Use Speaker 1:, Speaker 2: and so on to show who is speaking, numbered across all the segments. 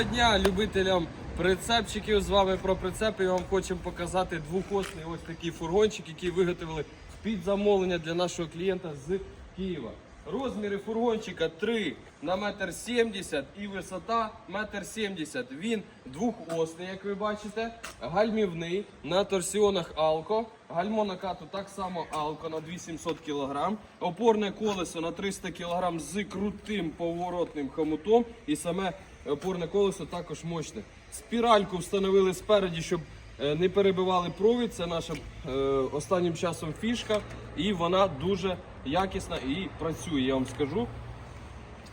Speaker 1: Доброго дня любителям прицепчиків. З вами про прицепи. І вам хочемо показати двохосний ось такий фургончик, який виготовили під замовлення для нашого клієнта з Києва. Розміри фургончика 3 на метр 70 і висота метр 70. Він двохосний, як ви бачите, гальмівний на торсіонах Алко. Гальмо накату так само Алко на 2700 кг. Опорне колесо на 300 кг з крутим поворотним хомутом. І саме опорне колесо також мощне. Спіральку встановили спереді, щоб е, не перебивали провід. Це наша е, останнім часом фішка. І вона дуже якісна і працює, я вам скажу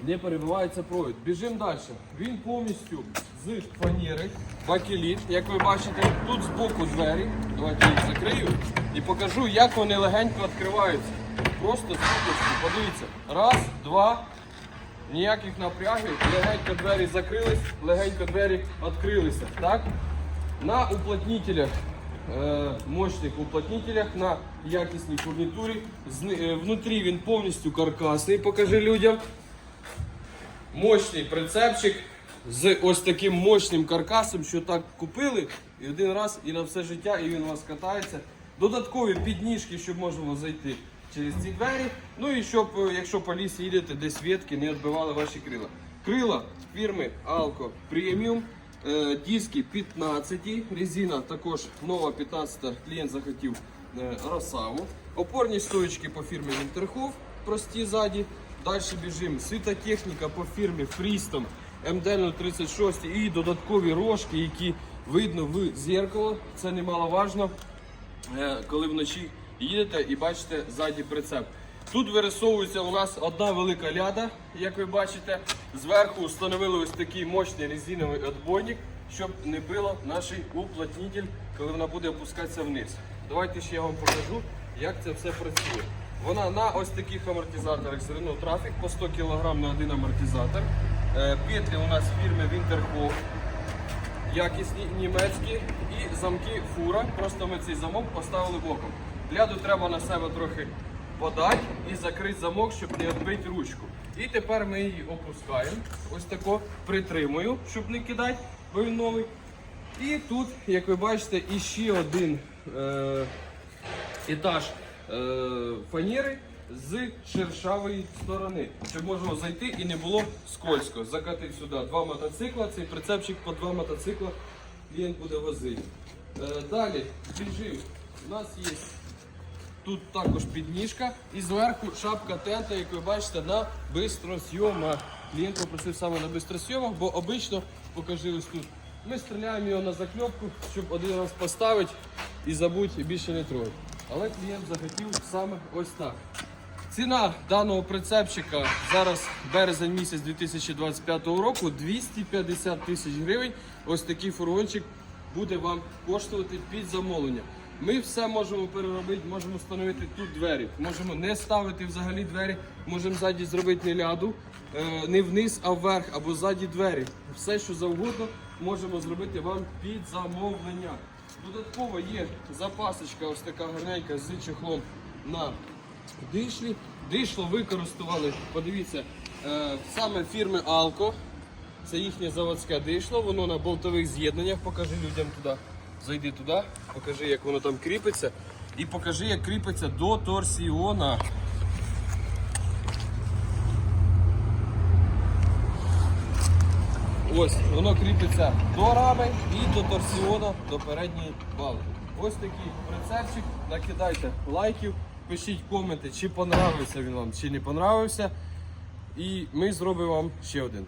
Speaker 1: не перебивається провід. Біжимо далі. Він повністю з фанери, бакеліт. Як ви бачите, тут збоку двері. Давайте їх закрию і покажу, як вони легенько відкриваються. Просто супочку. Подивіться. Раз, два. Ніяких напрягів. Легенько двері закрились, легенько двері відкрилися. Так? На уплотнителях, е, мощних уплотнителях, на якісній фурнітурі. Е, Внутрі він повністю каркасний, покажи людям мощний прицепчик з ось таким мощним каркасом, що так купили і один раз і на все життя, і він у вас катається. Додаткові підніжки, щоб можна було зайти через ці двері. Ну і щоб, е, якщо по лісі їдете, десь ветки не відбивали ваші крила. Крила фірми Alco Premium. е, Диски 15, резина також нова 15, клієнт захотів е, Росаву. Опорні стоечки по фірмі Вінтерхоф, прості ззаді. Далі біжимо. Світотехніка по фірмі Фрістом МД-36 і додаткові рожки, які видно в зеркало. Це немаловажно, коли вночі їдете і бачите ззаді прицеп. Тут вирисовується у нас одна велика ляда, як ви бачите. Зверху встановили ось такий мощний резиновий отбойник, щоб не било наш уплотнитель, коли вона буде опускатися вниз. Давайте ще я вам покажу, як це все працює. Вона на ось таких амортизаторах Renault Traffic по 100 кг на один амортизатор. Е, Петлі у нас фірми Winterhof, якісні німецькі і замки фура. Просто ми цей замок поставили боком. Ляду треба на себе трохи подати і закрити замок, щоб не відбити ручку. І тепер ми її опускаємо. Ось тако притримую, щоб не кидати, бо він новий. І тут, як ви бачите, іще один е, етаж е, фанери з шершавої сторони, щоб можна зайти і не було скользко. Закатити сюди два мотоцикла, цей прицепчик по два мотоцикла клієнт буде возити. Е, далі біжимо. У нас є тут також підніжка і зверху шапка тента, як ви бачите, на бистросйомах. Клієнт попросив саме на бистросйомах, бо обично, покажи ось тут. Ми стріляємо його на закльопку, щоб один раз поставити і забудь і більше не трогати. Але клієнт захотів саме ось так. Ціна даного прицепчика зараз березень місяць 2025 року 250 тисяч гривень. Ось такий фургончик буде вам коштувати під замовлення. Ми все можемо переробити, можемо встановити тут двері, можемо не ставити взагалі двері, можемо ззаді зробити не ляду, е, не вниз, а вверх, або ззаді двері. Все, що завгодно, можемо зробити вам під замовлення. Додатково є запасочка, ось така гарненька з чехлом на дишлі. Дишло використовували, подивіться, е, саме фірми Alco. Це їхнє заводське дишло, воно на болтових з'єднаннях. Покажи людям туди. Зайди туди, покажи, як воно там кріпиться. І покажи, як кріпиться до торсіона. Ось, воно кріпиться до рами і до торсіона, до передньої балки. Ось такий прицепчик. Накидайте лайків, пишіть коменти, чи понравився він вам, чи не понравився. І ми зробимо вам ще один.